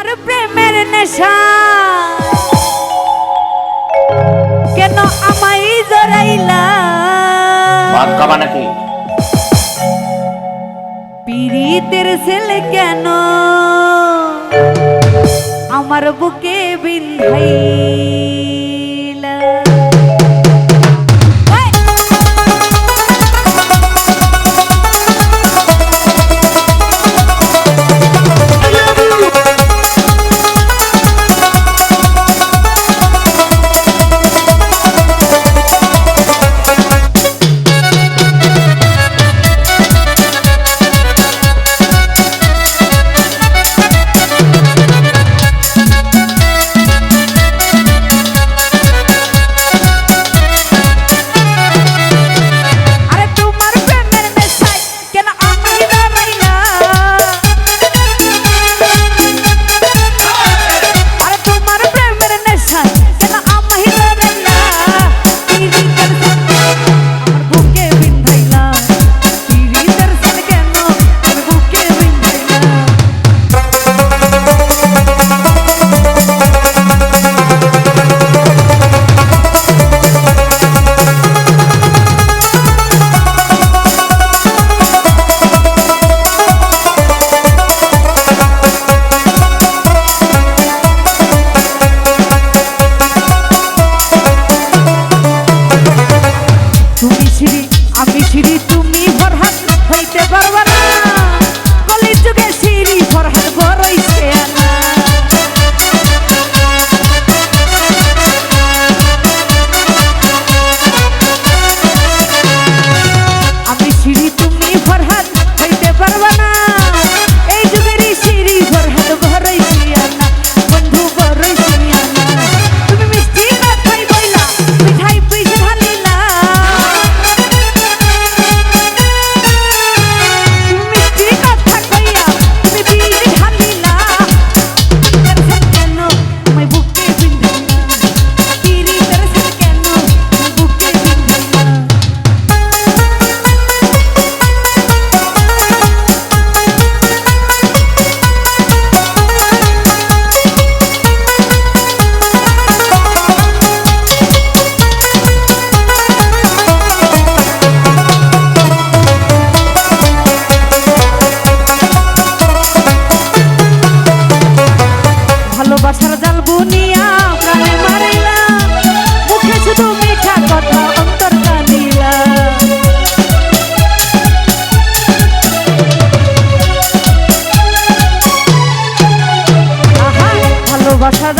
তোমার প্রেমের নেশা। কেন আমাই জড়াইলা? ভাত পিরিতের ছেলে কেন? আমার বুকে বিন্ধাই gosta